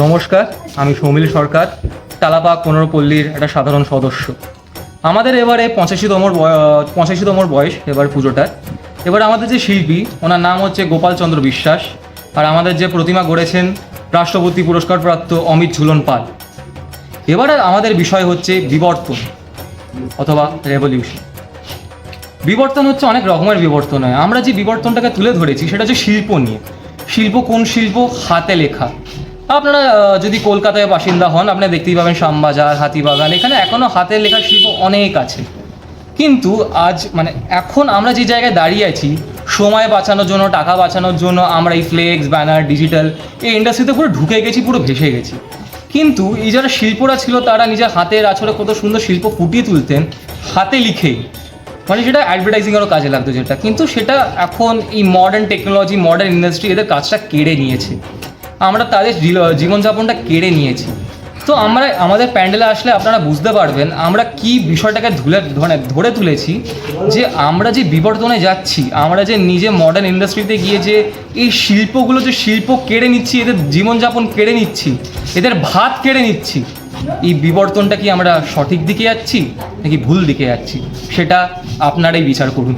নমস্কার, আমি সৌমিল সরকার তালাপাক পনেরো পল্লীর একটা সাধারণ সদস্য। আমাদের এবারে পঁচাশিতম পঁচাশিতম বয়স এবার পুজোটার। এবার আমাদের যে শিল্পী, ওনার নাম হচ্ছে গোপালচন্দ্র বিশ্বাস, আর আমাদের যে প্রতিমা গড়েছেন রাষ্ট্রপতি পুরস্কারপ্রাপ্ত অমিত ঝুলন পাল। এবার আমাদের বিষয় হচ্ছে বিবর্তন, অথবা রেভলিউশন বিবর্তন হচ্ছে অনেক রকমের বিবর্তন হয়। আমরা যে বিবর্তনটাকে তুলে ধরেছি, সেটা হচ্ছে শিল্প নিয়ে। শিল্প কোন শিল্প? হাতে লেখা। আপনারা যদি কলকাতায় বাসিন্দা হন, আপনি দেখতেই পাবেন শ্যামবাজার, হাতিবাগান, এখানে এখনও হাতের লেখা শিল্প অনেক আছে। কিন্তু আজ মানে এখন আমরা যে জায়গায় দাঁড়িয়ে আছি, সময় বাঁচানোর জন্য, টাকা বাঁচানোর জন্য, আমরা এই ফ্লেক্স ব্যানার ডিজিটাল এই ইন্ডাস্ট্রিতে পুরো ঢুকে গেছি, পুরো ভেসে গেছি। কিন্তু এই যারা শিল্পরা ছিল, তারা নিজের হাতের আছড়ে কত সুন্দর শিল্প ফুটিয়ে তুলতেন, হাতে লিখেই মানে সেটা অ্যাডভার্টাইজিংয়েরও কাজে লাগতো যেটা। কিন্তু সেটা এখন এই মডার্ন টেকনোলজি মডার্ন ইন্ডাস্ট্রি এদের কাজটা কেড়ে নিয়েছে। আমরা তাদের জীবনযাপনটা কেড়ে নিয়েছি। তো আমরা আমাদের প্যান্ডেলে আসলে আপনারা বুঝতে পারবেন, আমরা কি বিষয়টাকে ধুলে ধরে ধরে তুলেছি যে আমরা যে বিবর্তনে যাচ্ছি, আমরা যে নিজে মডার্ন ইন্ডাস্ট্রিতে গিয়ে যে এই শিল্পগুলো যে শিল্প কেড়ে নিচ্ছি, এদের জীবনযাপন কেড়ে নিচ্ছি, এদের ভাত কেড়ে নিচ্ছি, এই বিবর্তনটা কি আমরা সঠিক দিকে যাচ্ছি নাকি ভুল দিকে যাচ্ছি? সেটা আপনারাই বিচার করুন।